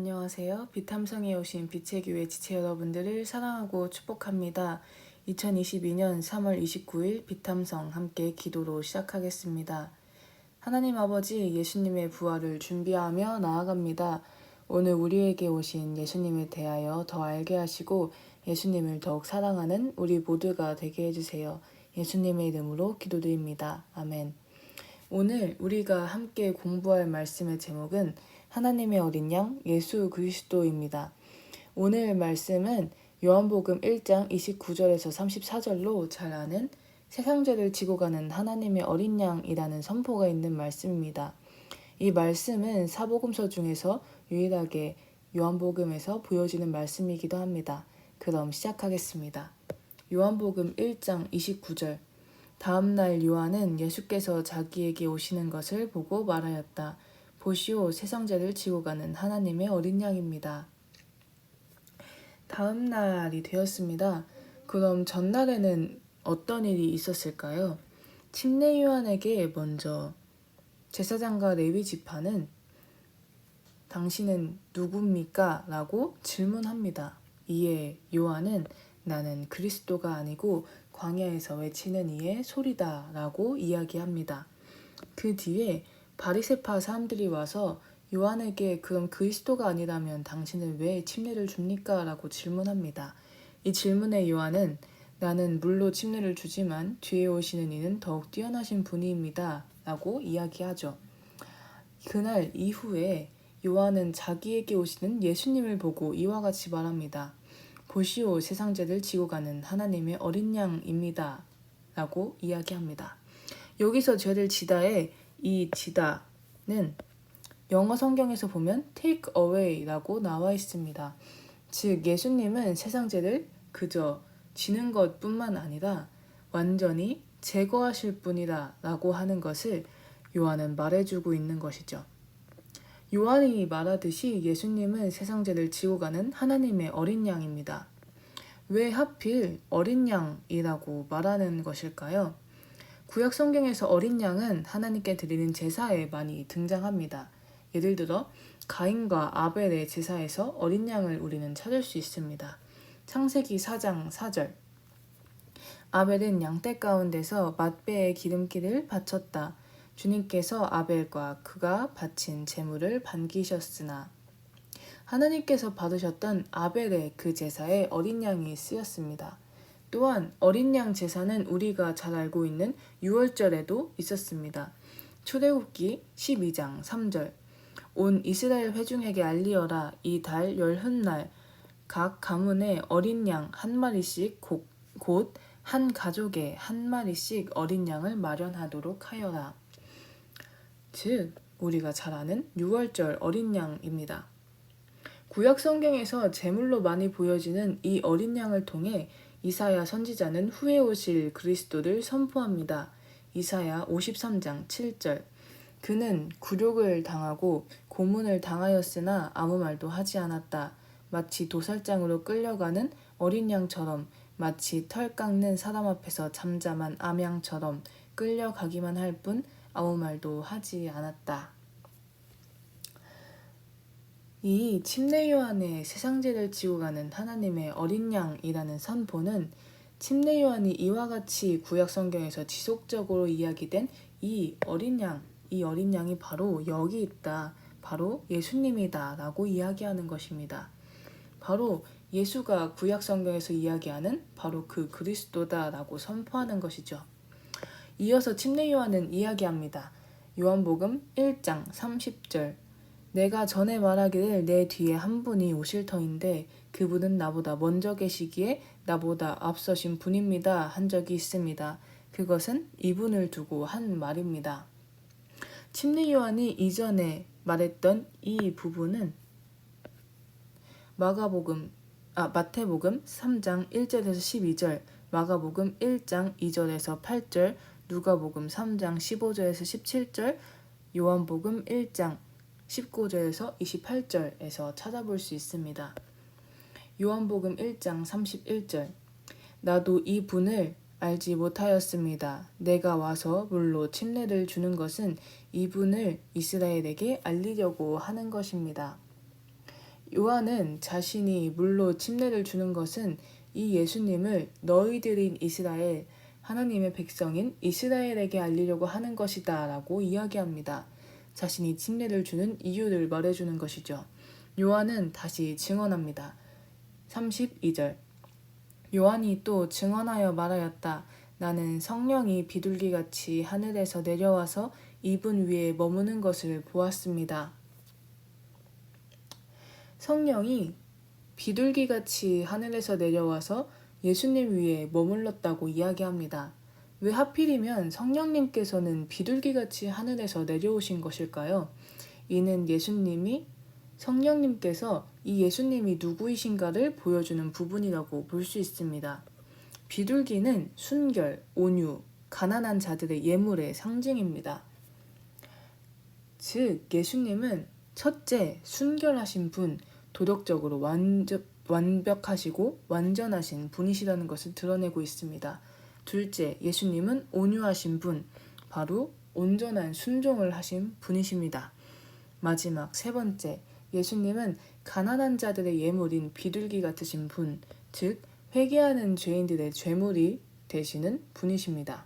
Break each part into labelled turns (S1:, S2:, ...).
S1: 안녕하세요. 비탐성에 오신 빛의 교회 지체 여러분들을 사랑하고 축복합니다. 2022년 3월 29일 비탐성 함께 기도로 시작하겠습니다. 하나님 아버지 예수님의 부활을 준비하며 나아갑니다. 오늘 우리에게 오신 예수님에 대하여 더 알게 하시고 예수님을 더욱 사랑하는 우리 모두가 되게 해주세요. 예수님의 이름으로 기도드립니다. 아멘. 오늘 우리가 함께 공부할 말씀의 제목은 하나님의 어린 양 예수 그리스도입니다. 오늘 말씀은 요한복음 1장 29절에서 34절로 잘 아는 세상 죄를 지고 가는 하나님의 어린 양이라는 선포가 있는 말씀입니다. 이 말씀은 사복음서 중에서 유일하게 요한복음에서 보여지는 말씀이기도 합니다. 그럼 시작하겠습니다. 요한복음 1장 29절 다음 날 요한은 예수께서 자기에게 오시는 것을 보고 말하였다. 보시오 세상 죄를 지고 가는 하나님의 어린 양입니다. 다음 날이 되었습니다. 그럼 전날에는 어떤 일이 있었을까요? 침례 요한에게 먼저 제사장과 레위 지파는 당신은 누굽니까? 라고 질문합니다. 이에 요한은 나는 그리스도가 아니고 광야에서 외치는 이의 소리다 라고 이야기합니다. 그 뒤에 바리세파 사람들이 와서 요한에게 그럼 그리스도가 아니라면 당신은 왜 침례를 줍니까? 라고 질문합니다. 이 질문에 요한은 나는 물로 침례를 주지만 뒤에 오시는 이는 더욱 뛰어나신 분이입니다. 라고 이야기하죠. 그날 이후에 요한은 자기에게 오시는 예수님을 보고 이와 같이 말합니다. 보시오 세상 죄를 지고 가는 하나님의 어린 양입니다. 라고 이야기합니다. 여기서 죄를 지다에 이 지다는 영어 성경에서 보면 take away라고 나와 있습니다. 즉 예수님은 세상 죄를 그저 지는 것뿐만 아니라 완전히 제거하실 분이다라고 하는 것을 요한은 말해주고 있는 것이죠. 요한이 말하듯이 예수님은 세상 죄를 지고 가는 하나님의 어린 양입니다. 왜 하필 어린 양이라고 말하는 것일까요? 구약 성경에서 어린 양은 하나님께 드리는 제사에 많이 등장합니다. 예를 들어 가인과 아벨의 제사에서 어린 양을 우리는 찾을 수 있습니다. 창세기 4장 4절 아벨은 양떼 가운데서 맛배의 기름기를 바쳤다. 주님께서 아벨과 그가 바친 제물을 반기셨으나 하나님께서 받으셨던 아벨의 그 제사에 어린 양이 쓰였습니다. 또한 어린 양 제사는 우리가 잘 알고 있는 6월절에도 있었습니다. 초대국기 12장 3절 온 이스라엘 회중에게 알리어라 이 달 열흔날 각 가문에 어린 양 한 마리씩 곧 한 가족에 한 마리씩 어린 양을 마련하도록 하여라. 즉 우리가 잘 아는 6월절 어린 양입니다. 구약 성경에서 제물로 많이 보여지는 이 어린 양을 통해 이사야 선지자는 후에 오실 그리스도를 선포합니다. 이사야 53장 7절 그는 굴욕을 당하고 고문을 당하였으나 아무 말도 하지 않았다. 마치 도살장으로 끌려가는 어린 양처럼 마치 털 깎는 사람 앞에서 잠잠한 암양처럼 끌려가기만 할 뿐 아무 말도 하지 않았다. 이 침례 요한의 세상죄를 지고 가는 하나님의 어린 양이라는 선포는 침례 요한이 이와 같이 구약 성경에서 지속적으로 이야기된 이 어린 양, 이 어린 양이 바로 여기 있다. 바로 예수님이다 라고 이야기하는 것입니다. 바로 예수가 구약 성경에서 이야기하는 바로 그 그리스도다 라고 선포하는 것이죠. 이어서 침례 요한은 이야기합니다. 요한복음 1장 30절 내가 전에 말하기를 내 뒤에 한 분이 오실 터인데 그분은 나보다 먼저 계시기에 나보다 앞서신 분입니다 한 적이 있습니다. 그것은 이분을 두고 한 말입니다. 침례 요한이 이전에 말했던 이 부분은 마가복음 아 마태복음 3장 1절에서 12절, 마가복음 1장 2절에서 8절, 누가복음 3장 15절에서 17절, 요한복음 1장 19절에서 28절에서 찾아볼 수 있습니다. 요한복음 1장 31절 나도 이 분을 알지 못하였습니다. 내가 와서 물로 침례를 주는 것은 이분을 이스라엘에게 알리려고 하는 것입니다. 요한은 자신이 물로 침례를 주는 것은 이 예수님을 너희들인 이스라엘, 하나님의 백성인 이스라엘에게 알리려고 하는 것이다 라고 이야기합니다. 자신이 침례를 주는 이유를 말해주는 것이죠. 요한은 다시 증언합니다. 32절 요한이 또 증언하여 말하였다. 나는 성령이 비둘기같이 하늘에서 내려와서 이분 위에 머무는 것을 보았습니다. 성령이 비둘기같이 하늘에서 내려와서 예수님 위에 머물렀다고 이야기합니다. 왜 하필이면 성령님께서는 비둘기같이 하늘에서 내려오신 것일까요? 이는 예수님이 성령님께서 이 예수님이 누구이신가를 보여주는 부분이라고 볼 수 있습니다. 비둘기는 순결, 온유, 가난한 자들의 예물의 상징입니다. 즉, 예수님은 첫째, 순결하신 분, 도덕적으로 완전, 완벽하시고 완전하신 분이시라는 것을 드러내고 있습니다. 둘째, 예수님은 온유하신 분, 바로 온전한 순종을 하신 분이십니다. 마지막 세 번째, 예수님은 가난한 자들의 예물인 비둘기 같으신 분, 즉 회개하는 죄인들의 죄물이 되시는 분이십니다.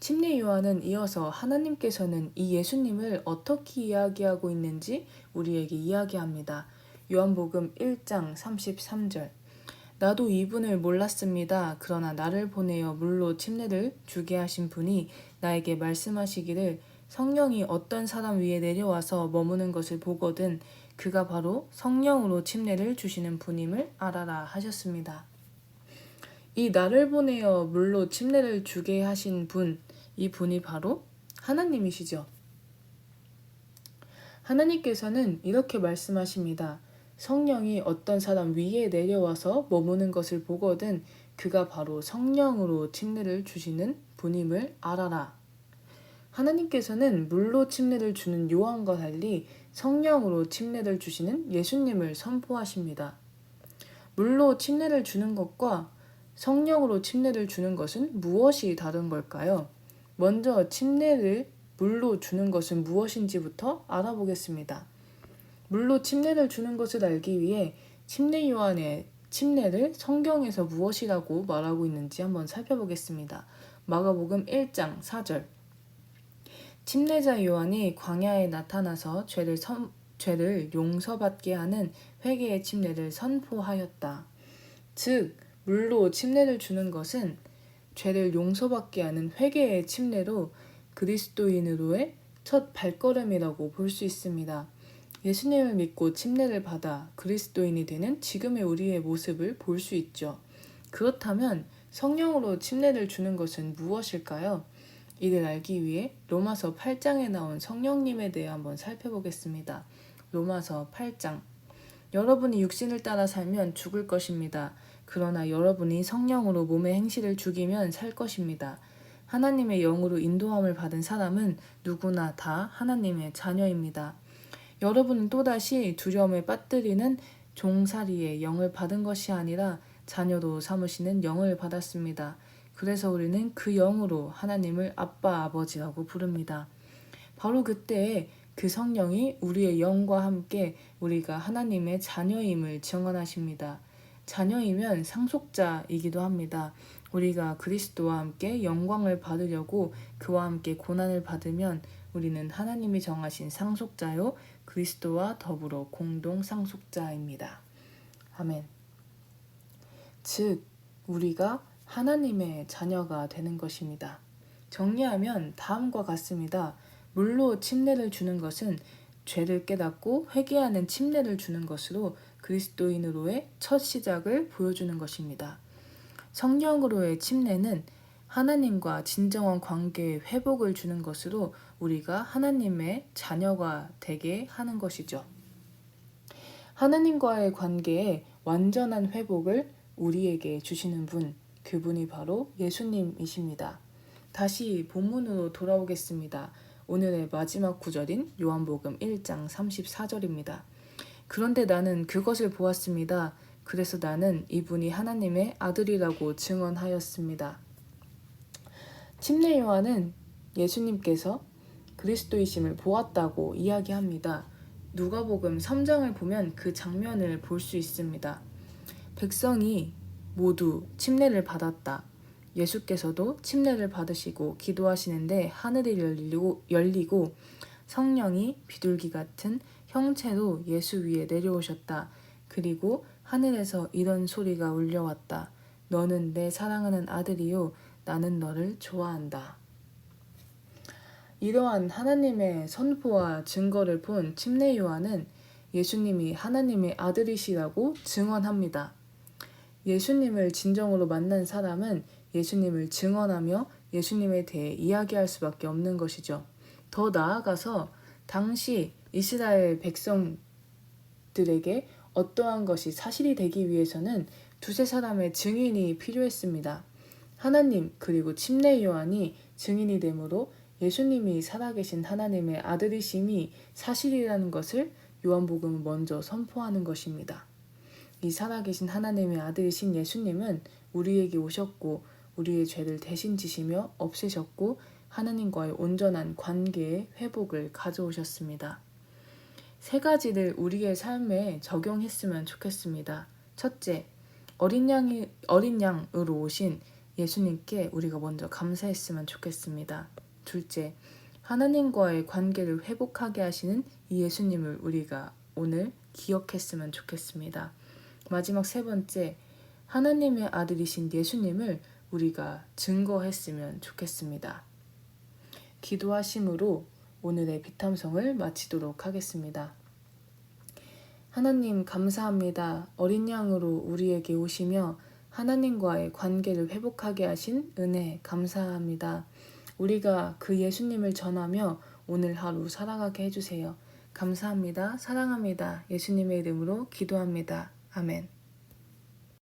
S1: 침례 요한은 이어서 하나님께서는 이 예수님을 어떻게 이야기하고 있는지 우리에게 이야기합니다. 요한복음 1장 33절. 나도 이분을 몰랐습니다. 그러나 나를 보내어 물로 침례를 주게 하신 분이 나에게 말씀하시기를 성령이 어떤 사람 위에 내려와서 머무는 것을 보거든 그가 바로 성령으로 침례를 주시는 분임을 알아라 하셨습니다. 이 나를 보내어 물로 침례를 주게 하신 분, 이 분이 바로 하나님이시죠. 하나님께서는 이렇게 말씀하십니다. 성령이 어떤 사람 위에 내려와서 머무는 것을 보거든 그가 바로 성령으로 침례를 주시는 분임을 알아라. 하나님께서는 물로 침례를 주는 요한과 달리 성령으로 침례를 주시는 예수님을 선포하십니다. 물로 침례를 주는 것과 성령으로 침례를 주는 것은 무엇이 다른 걸까요? 먼저 침례를 물로 주는 것은 무엇인지부터 알아보겠습니다. 물로 침례를 주는 것을 알기 위해 침례 요한의 침례를 성경에서 무엇이라고 말하고 있는지 한번 살펴보겠습니다. 마가복음 1장 4절. 침례자 요한이 광야에 나타나서 죄를 선, 죄를 용서받게 하는 회개의 침례를 선포하였다. 즉 물로 침례를 주는 것은 죄를 용서받게 하는 회개의 침례로 그리스도인으로의 첫 발걸음이라고 볼 수 있습니다. 예수님을 믿고 침례를 받아 그리스도인이 되는 지금의 우리의 모습을 볼 수 있죠. 그렇다면 성령으로 침례를 주는 것은 무엇일까요? 이를 알기 위해 로마서 8장에 나온 성령님에 대해 한번 살펴보겠습니다. 로마서 8장. 여러분이 육신을 따라 살면 죽을 것입니다. 그러나 여러분이 성령으로 몸의 행실을 죽이면 살 것입니다. 하나님의 영으로 인도함을 받은 사람은 누구나 다 하나님의 자녀입니다. 여러분은 또다시 두려움에 빠뜨리는 종살이의 영을 받은 것이 아니라 자녀로 삼으시는 영을 받았습니다. 그래서 우리는 그 영으로 하나님을 아빠 아버지라고 부릅니다. 바로 그때 그 성령이 우리의 영과 함께 우리가 하나님의 자녀임을 증언하십니다. 자녀이면 상속자이기도 합니다. 우리가 그리스도와 함께 영광을 받으려고 그와 함께 고난을 받으면 우리는 하나님이 정하신 상속자요 그리스도와 더불어 공동 상속자입니다. 아멘. 즉 우리가 하나님의 자녀가 되는 것입니다. 정리하면 다음과 같습니다. 물로 침례를 주는 것은 죄를 깨닫고 회개하는 침례를 주는 것으로 그리스도인으로의 첫 시작을 보여주는 것입니다. 성령으로의 침례는 하나님과 진정한 관계의 회복을 주는 것으로 우리가 하나님의 자녀가 되게 하는 것이죠. 하나님과의 관계에 완전한 회복을 우리에게 주시는 분, 그분이 바로 예수님이십니다. 다시 본문으로 돌아오겠습니다. 오늘의 마지막 구절인 요한복음 1장 34절입니다. 그런데 나는 그것을 보았습니다. 그래서 나는 이분이 하나님의 아들이라고 증언하였습니다. 침례 요한은 예수님께서 그리스도이심을 보았다고 이야기합니다. 누가복음 3장을 보면 그 장면을 볼 수 있습니다. 백성이 모두 침례를 받았다. 예수께서도 침례를 받으시고 기도하시는데 하늘이 열리고, 열리고 성령이 비둘기 같은 형체로 예수 위에 내려오셨다. 그리고 하늘에서 이런 소리가 울려왔다. 너는 내 사랑하는 아들이요. 나는 너를 좋아한다. 이러한 하나님의 선포와 증거를 본 침례 요한은 예수님이 하나님의 아들이시라고 증언합니다. 예수님을 진정으로 만난 사람은 예수님을 증언하며 예수님에 대해 이야기할 수밖에 없는 것이죠. 더 나아가서 당시 이스라엘 백성들에게 어떠한 것이 사실이 되기 위해서는 두세 사람의 증인이 필요했습니다. 하나님 그리고 침례 요한이 증인이 되므로 예수님이 살아계신 하나님의 아들이심이 사실이라는 것을 요한복음은 먼저 선포하는 것입니다. 이 살아계신 하나님의 아들이신 예수님은 우리에게 오셨고 우리의 죄를 대신 지시며 없애셨고 하나님과의 온전한 관계의 회복을 가져오셨습니다. 세 가지를 우리의 삶에 적용했으면 좋겠습니다. 첫째, 어린 양이 어린 양으로 오신 예수님께 우리가 먼저 감사했으면 좋겠습니다. 둘째, 하나님과의 관계를 회복하게 하시는 이 예수님을 우리가 오늘 기억했으면 좋겠습니다. 마지막 세 번째, 하나님의 아들이신 예수님을 우리가 증거했으면 좋겠습니다. 기도하심으로 오늘의 비탐성을 마치도록 하겠습니다. 하나님 감사합니다. 어린 양으로 우리에게 오시며 하나님과의 관계를 회복하게 하신 은혜 감사합니다. 우리가 그 예수님을 전하며 오늘 하루 살아가게 해주세요. 감사합니다. 사랑합니다. 예수님의 이름으로 기도합니다. 아멘.